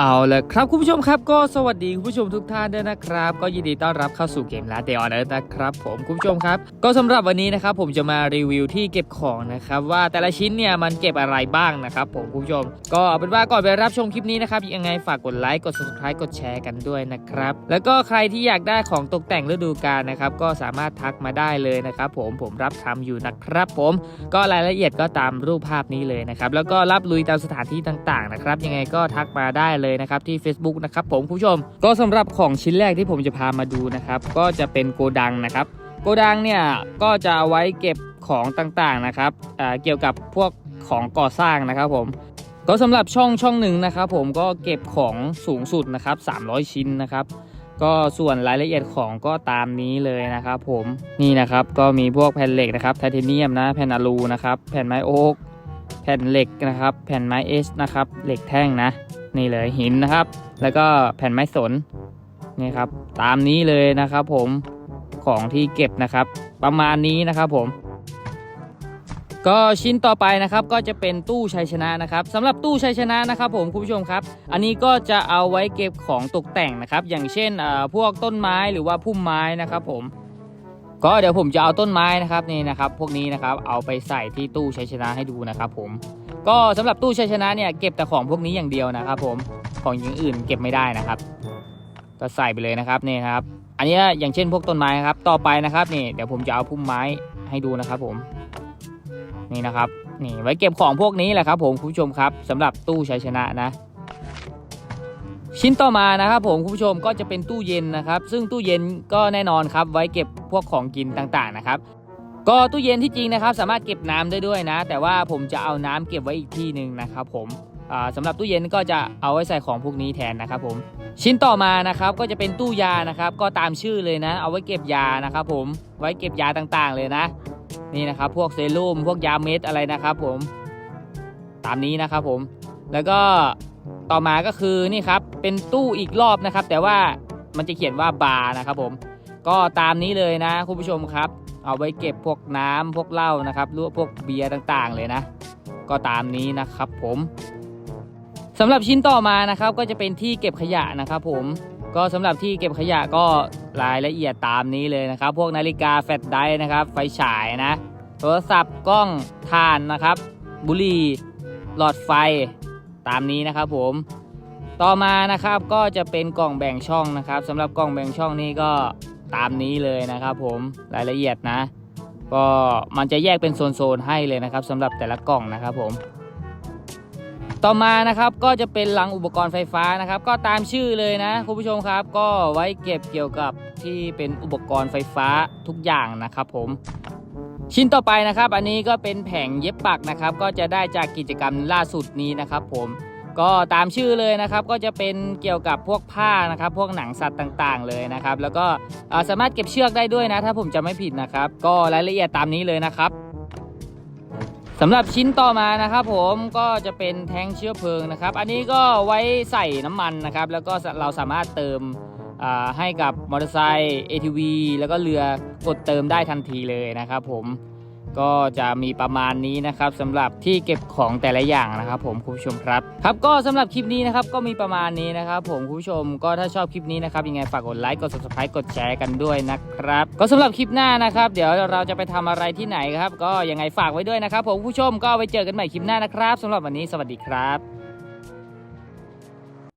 เอาละครับคุณผู้ชมครับก็สวัสดีคุณผู้ชมทุกท่านด้วยนะครับ ก็ยินดีต้อนรับเข้าสู่เกมลาเตออนนะครับผมคุณผู้ชมครับ ก็สำหรับวันนี้นะครับผมจะมารีวิวที่เก็บของนะครับว่าแต่ละชิ้นเนี่ยมันเก็บอะไรบ้างนะครับผมคุณผู้ชม ก็เอาเป็นว่าก่อนไปรับชมคลิปนี้นะครับยังไงฝากกดไลค์กด subscribe กดแชร์กันด้วยนะครับแล้วก็ใครที่อยากได้ของตกแต่งฤดูกาลนะครับก็สามารถทักมาได้เลยนะครับผมผมรับทำอยู่นะครับผมก็รายละเอียดก็ตามรูปภาพนี้เลยนะครับแล้วก็รับลุยตามสถานที่ต่างๆนะครับยังไงก็ทักมาได้เลยนะครับที่ Facebook นะครับผมคุณผู้ชม ก็สำหรับของชิ้นแรกที่ผมจะพามาดูนะครับก็จะเป็นโกดังนะครับ โกดังเนี่ยก็จะเอาไว้เก็บของต่างๆนะครับเกี่ยวกับพวกของก่อสร้างนะครับผมก็สำหรับช่องช่องหนึ่งนะครับผมก็เก็บของสูงสุดนะครับ300 ชิ้นนะครับก็ส่วนรายละเอียดของก็ตามนี้เลยนะครับผมนี่นะครับก็มีพวกแผ่นเหล็กนะครับไทเทเนียมนะแผ่นอะลูนะครับแผ่นไม้โอ๊กแผ่นเหล็กนะครับ แผ่นไม้เอสนะครับเหล็กแท่งนะ นี่เลยหินนะครับ แล้วก็แผ่นไม้สนนี่ครับ ตามนี้เลยนะครับ ผมของที่เก็บนะครับ ประมาณนี้นะครับผม ก็ชิ้นต่อไปนะครับก็จะเป็นตู้ชัยชนะนะครับสำหรับตู้ชัยชนะนะครับผมคุณผู้ชมครับ อันนี้ก็จะเอาไว้เก็บของตกแต่งนะครับ อย่างเช่นเอ่อพวกต้นไม้หรือว่าพุ่มไม้นะครับ ผมก็เดี๋ยวผมจะเอาต้นไม้นะครับนี่นะครับ พวกนี้นะครับเอาไปใส่ที่ตู้ชัยชนะให้ดูนะครับ ผม ก็สำหรับตู้ชัยชนะเนี่ยเก็บแต่ของพวกนี้อย่างเดียวนะครับผมของอย่างอื่นเก็บไม่ได้นะครับ ก็ใส่ไปเลยนะครับนี่ครับ อันนี้อย่างเช่นพวกต้นไม้ครับต่อไปนะครับนี่เดี๋ยวผมจะเอาพุ่มไม้ให้ดูนะครับผมนี่นะครับนี่ไว้เก็บของพวกนี้แหละครับผมคุณผู้ชมครับสำหรับตู้ชัยชนะนะชิ้นต่อมานะครับผมคุณผู้ชมก็จะเป็นตู้เย็นนะครับ ซึ่งตู้เย็นก็แน่นอนครับไว้เก็บพวกของกินต่างๆนะครับ ก็ตู้เย็นที่จริงนะครับ สามารถเก็บน้ำได้ด้วยนะ แต่ว่าผมจะเอาน้ำเก็บไว้อีกที่หนึ่งนะครับผมอ่าสำหรับตู้เย็นก็จะเอาไว้ใส่ของพวกนี้แทนนะครับผมชิ้นต่อมานะครับก็จะเป็นตู้ยานะครับ ก็ตามชื่อเลยนะ เอาไว้เก็บยานะครับผมไว้เก็บยาต่างๆ เลยนะ นี่นะครับพวกเซรุ่มพวกยาเม็ดอะไรนะครับผมตามนี้นะครับผมแล้วก็ต่อมาก็คือนี่ครับเป็นตู้อีกรอบนะครับ แต่ว่ามันจะเขียนว่าบาร์นะครับผมก็ตามนี้เลยนะคุณผู้ชมครับ เอาไว้เก็บพวกน้ำพวกเหล้านะครับหรือว่าพวกเบียร์ต่างๆ เลยนะ ก็ตามนี้นะครับผมสำหรับชิ้นต่อมานะครับก็จะเป็นที่เก็บขยะนะครับผมก็สำหรับที่เก็บขยะก็รายละเอียดตามนี้เลยนะครับ พวกนาฬิกาแฟลชไดร์นะครับ ไฟฉายนะโทรศัพท์กล้องถ่านนะครับ บุหรี่หลอดไฟตามนี้นะครับผมต่อมานะครับก็จะเป็นกล่องแบ่งช่องนะครับสำหรับกล่องแบ่งช่องนี้ก็ ตามนี้เลยนะครับผมรายละเอียดนะ ก็มันจะแยกเป็นโซนๆให้เลยนะครับสำหรับแต่ละกล่องนะครับผม ต่อมานะครับก็จะเป็นลังอุปกรณ์ไฟฟ้านะครับ ก็ตามชื่อเลยนะคุณผู้ชมครับ ก็ไว้เก็บเกี่ยวกับที่เป็นอุปกรณ์ไฟฟ้าทุกอย่างนะครับผมชิ้นต่อไปนะครับ อันนี้ก็เป็นแผงเย็บปักนะครับ ก็จะได้จากกิจกรรมล่าสุดนี้นะครับผม ก็ตามชื่อเลยนะครับก็จะเป็นเกี่ยวกับพวกผ้านะครับ พวกหนังสัตว์ต่างๆ เลยนะครับ แล้วก็สามารถเก็บเชือกได้ด้วยนะ ถ้าผมจะไม่ผิดนะครับ ก็รายละเอียดตามนี้เลยนะครับสำหรับชิ้นต่อมานะครับผมก็จะเป็นแท้งเชื้อเพลิงนะครับ อันนี้ก็ไว้ใส่น้ำมันนะครับ แล้วก็เราสามารถเติมให้กับมอเตอร์ไซค์ ATV แล้วก็เรือกดเติมได้ทันทีเลยนะครับผม ก็จะมีประมาณนี้นะครับสำหรับที่เก็บของแต่ละอย่างนะครับผมคุณผู้ชมครับครับก็สำหรับคลิปนี้นะครับก็มีประมาณนี้นะครับผมคุณผู้ชมก็ถ้าชอบคลิปนี้นะครับยังไงฝากกดไลค์กด subscribe กดแชร์กันด้วยนะครับ ก็สำหรับคลิปหน้านะครับ เดี๋ยวเราจะไปทำอะไรที่ไหนครับ ก็ยังไงฝากไว้ด้วยนะครับผมคุณผู้ชมก็ไว้เจอกันใหม่คลิปหน้านะครับสำหรับวันนี้สวัสดีครับ